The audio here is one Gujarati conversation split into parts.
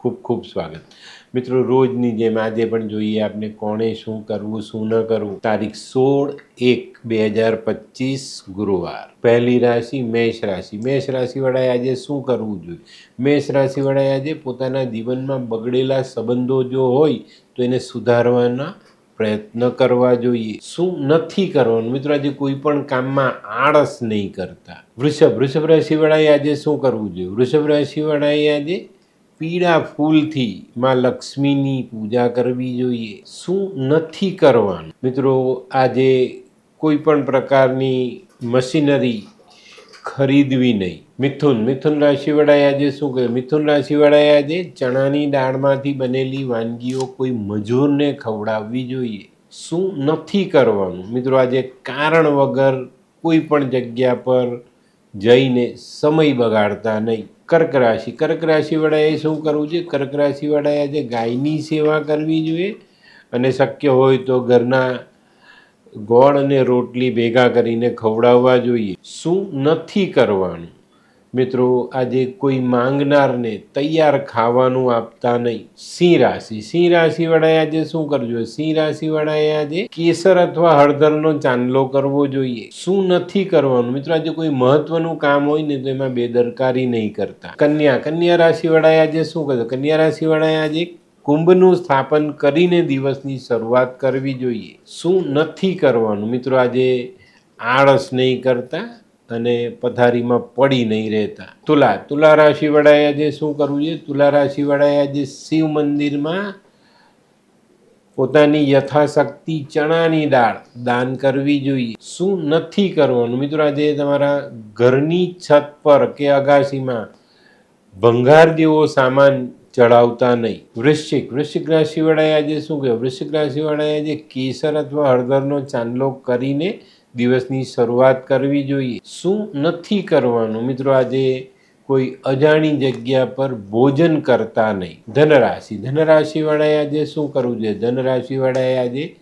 ખૂબ ખૂબ સ્વાગત. મિત્રો, રોજની જેમ આજે પણ જોઈએ આપને કોણે શું કરવું, શું ન કરવું. તારીખ સોળ એક બે હજાર પચીસ ગુરુવાર. પહેલી રાશિ મેષ રાશિ. મેષ રાશિવાળાએ આજે શું કરવું જોઈએ? મેષ રાશિવાળાએ આજે પોતાના જીવનમાં બગડેલા સંબંધો જો હોય, તો એને સુધારવાના પ્રયત્ન કરવા જોઈએ. શું નથી કરવાનું? મિત્રો, આજે કોઈ પણ કામમાં આળસ નહીં કરતા. વૃષભ. વૃષભ રાશિવાળાએ આજે શું કરવું જોઈએ? વૃષભ રાશિવાળાએ આજે પીળા ફૂલથી માં લક્ષ્મીની પૂજા કરવી જોઈએ. શું નથી કરવાનું? મિત્રો, આજે કોઈ પણ પ્રકારની મશીનરી ખરીદવી નહીં. મિથુન મિથુન રાશિવાળાએ આજે શું કહ્યું મિથુન રાશિવાળાએ આજે ચણાની દાળમાંથી બનેલી વાનગીઓ કોઈ મજૂરને ખવડાવવી જોઈએ. શું નથી કરવાનું? મિત્રો, આજે કારણ વગર કોઈ પણ જગ્યા પર જઈને સમય બગાડતા નહીં. કર્ક રાશિ. કર્ક રાશિવાળાએ શું કરવું જોઈએ? કર્ક રાશિવાળાએ આજે ગાયની સેવા કરવી જોઈએ અને શક્ય હોય તો ઘરના ગોળ અને રોટલી ભેગા કરીને ખવડાવવા જોઈએ. શું નથી કરવાનું? મિત્રો, આજે કોઈ માંગનારને તૈયાર ખાવાનું આપતા નહીં. સિંહ રાશિ. સિંહ રાશિવાળાએ આજે શું કરજો? સિંહ રાશિવાળાએ આજે કેસર અથવા હળદરનો ચાંદલો કરવો જોઈએ. શું નથી કરવાનું? મિત્રો, આજે કોઈ મહત્વનું કામ હોય ને તો એમાં બેદરકારી નહીં કરતા. કન્યા. કન્યા રાશિવાળાએ આજે શું કરજો કન્યા રાશિવાળાએ આજે કુંભનું સ્થાપન કરીને દિવસની શરૂઆત કરવી જોઈએ. શું નથી કરવાનું? મિત્રો, આજે આળસ નહીં કરતા. અને પથારીમાં પડી નહીં રહેતા. તુલા તુલા રાશિવાળાએ આજે શું કરવું છે? તુલા રાશિવાળાએ આજે શિવ મંદિરમાં પોતાની યથાશક્તિ ચણાની દાળ દાન કરવી જોઈએ. શું નથી કરવાનું? મિત્રો, આજે તમારા ઘરની છત પર કે અગાશીમાં ભંગાર જેવો સામાન ચડાવતા નહીં. વૃશ્ચિક વૃશ્ચિક રાશિવાળાએ આજે શું કહ્યું? વૃશ્ચિક રાશિવાળાએ આજે કેસર અથવા હળદરનો ચાંદલો કરીને દિવસની શરૂઆત કરવી જોઈએ. શું નથી કરવાનું? મિત્રો, આજે કોઈ અજાણી જગ્યા પર ભોજન કરતા નહીં. ધનરાશિ. ધનરાશિવાળાએ આજે શું કરવું જોઈએ? ધનરાશિવાળાએ આજે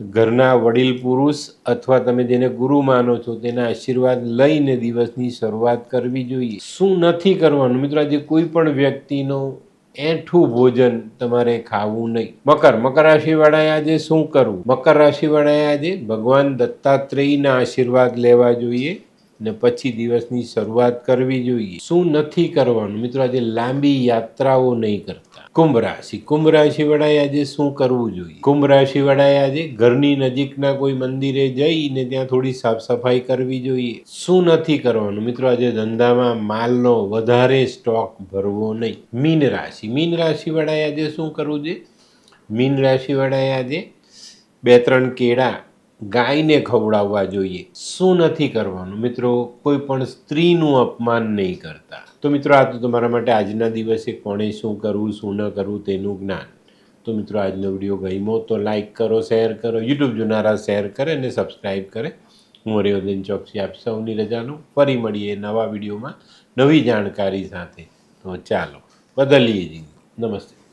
ઘરના વડીલ પુરુષ અથવા તમે જેને ગુરુ માનો છો, તેના આશીર્વાદ લઈને દિવસની શરૂઆત કરવી જોઈએ. શું નથી કરવાનું? મિત્રો, આજે કોઈ પણ વ્યક્તિનો એઠું ભોજન તમારે ખાવું નહીં. મકર મકર રાશિવાળાએ આજે શું કરવું? મકર રાશિવાળાએ આજે ભગવાન દત્તાત્રેયના આશીર્વાદ લેવા જોઈએ. ને પછી દિવસની શરૂઆત કરવી જોઈએ. શું નથી કરવાનું? મિત્રો, આજે લાંબી યાત્રાઓ નહીં કરતા. કુંભ રાશિ. કુંભ રાશિવાળાએ આજે શું કરવું જોઈએ? કુંભ રાશિવાળાએ આજે ઘરની નજીકના કોઈ મંદિરે જઈને ત્યાં થોડી સાફ સફાઈ કરવી જોઈએ. શું નથી કરવાનું? મિત્રો, આજે ધંધામાં માલનો વધારે સ્ટોક ભરવો નહીં. મીન રાશિ. મીન રાશિવાળાએ આજે શું કરવું જોઈએ? મીન રાશિવાળાએ આજે બે ત્રણ કેળા ગાયને ખવડાવવા જોઈએ. શું નથી કરવાનું? મિત્રો, કોઈ પણ સ્ત્રીનું અપમાન નહીં કરતા. તો મિત્રો, આ તો તમારા માટે આજના દિવસે કોણે શું કરવું, શું ન કરવું તેનું જ્ઞાન. તો મિત્રો, આજનો વીડિયો ગમ્યો તો લાઇક કરો, શેર કરો, યુટ્યુબ જોનારા શેર કરે અને સબસ્ક્રાઈબ કરે. હું હરિવર્ધન ચોકસી આપ સૌની રજાનું ફરી મળીએ નવા વિડીયોમાં નવી જાણકારી સાથે. તો ચાલો, બદલીએ જિંદગી. નમસ્તે.